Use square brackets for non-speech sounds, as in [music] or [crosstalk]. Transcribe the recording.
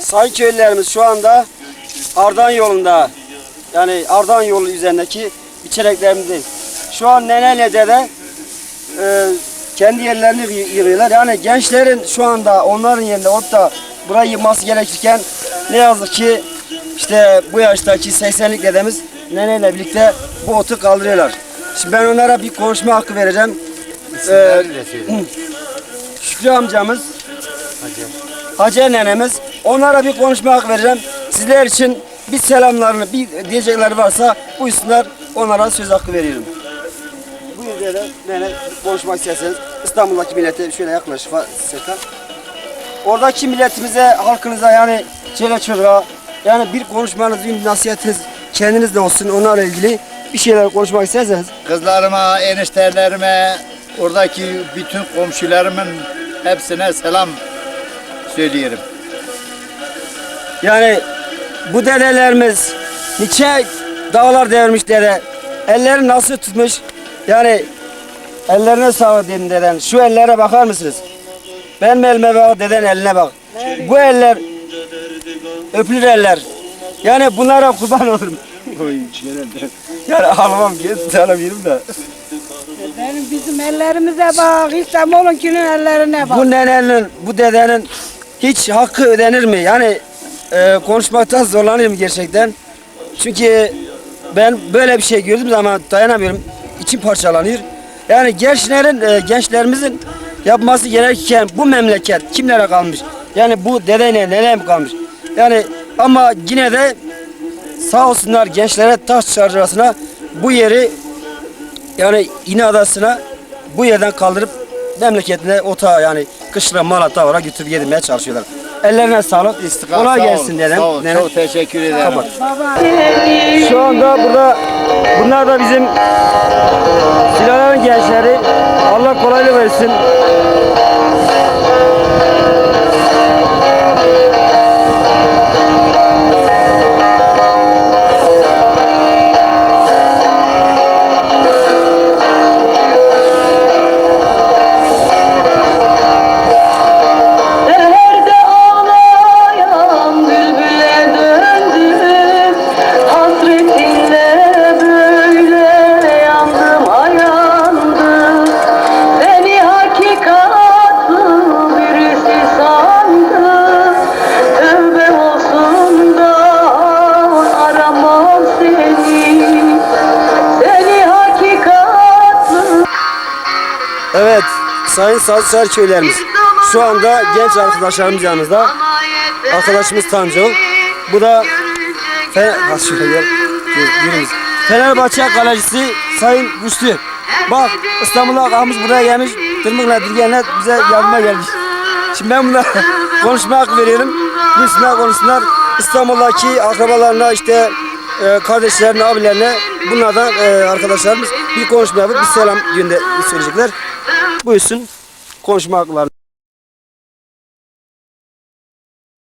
Sayın köylülerimiz şu anda Ardan yolunda yani Ardan yolu üzerindeki biçereklerimizdeyiz. Şu an neneyle dede e, kendi yerlerini yı- yığıyorlar. Yani gençlerin şu anda onların yerinde olup da burayı yıkması gerekirken ne yazık ki işte bu yaştaki 80'lik dedemiz neneyle birlikte bu otu kaldırıyorlar. Şimdi ben onlara bir konuşma hakkı vereceğim. Ee, Şükrü amcamız, Hacer nenemiz. Onlara bir konuşma hakkı vereceğim. Sizler için bir selamlarını, bir diyecekleri varsa buyursunlar. Onlara söz hakkı veriyorum. Buyur dede, nene konuşmak isterseniz İstanbul'daki millete şöyle yaklaş Serkan. Oradaki milletimize, halkınıza yani çele çocuğa yani bir konuşmanız, bir nasihatiniz kendinizde olsun onlarla ilgili bir şeyler konuşmak isterseniz. Kızlarıma, eniştelerime, oradaki bütün komşularımın hepsine selam söylüyorum. Yani bu dedelerimiz niçe dağlar devirmiş dede. Elleri nasıl tutmuş? Yani ellerine sağlık dedim deden. Şu ellere bakar mısınız? Benim elime bak, deden eline bak. Bu eller öpülür eller. Yani bunlara kurban olurum. [laughs] Yani ağlamam ki tanımıyorum da. Benim bizim ellerimize bak, İstanbul'unkinin ellerine bak. Bu nenenin, bu dedenin hiç hakkı ödenir mi? Yani e, konuşmaktan zorlanıyorum gerçekten. Çünkü ben böyle bir şey gördüğüm zaman dayanamıyorum. İçim parçalanıyor. Yani gençlerin, e, gençlerimizin yapması gerekirken bu memleket kimlere kalmış? Yani bu dedeyle nereye mi kalmış? Yani ama yine de sağ olsunlar gençlere taş çarjırasına bu yeri yani İne bu yerden kaldırıp memleketine ota yani kışla mala tavara götürüp yedirmeye çalışıyorlar. Ellerine sağlık. Kolay Sağ ol, gelsin dedim. Sağ ol, çok teşekkür ederim. Kapat. Şu anda burada bunlar da bizim silahların gençleri. Allah kolaylık versin. Sayın Sazçılar köylerimiz. Şu anda genç arkadaşlarımız yanımızda. Arkadaşımız Tanju. Bu da. Fenerbahçe kalecisi Sayın Güçlü. Bak İstanbul'a ağamız buraya gelmiş. Tırmıkla dirgenle bize yardıma gelmiş. Şimdi ben buna [laughs] konuşma hakkı veriyorum. Buyursunlar konuşsunlar. İstanbul'daki akrabalarına işte e, kardeşlerine, abilerine bunlardan e, arkadaşlarımız bir konuşma yapıp bir selam gönder söyleyecekler. Buyursun konuşma haklarını.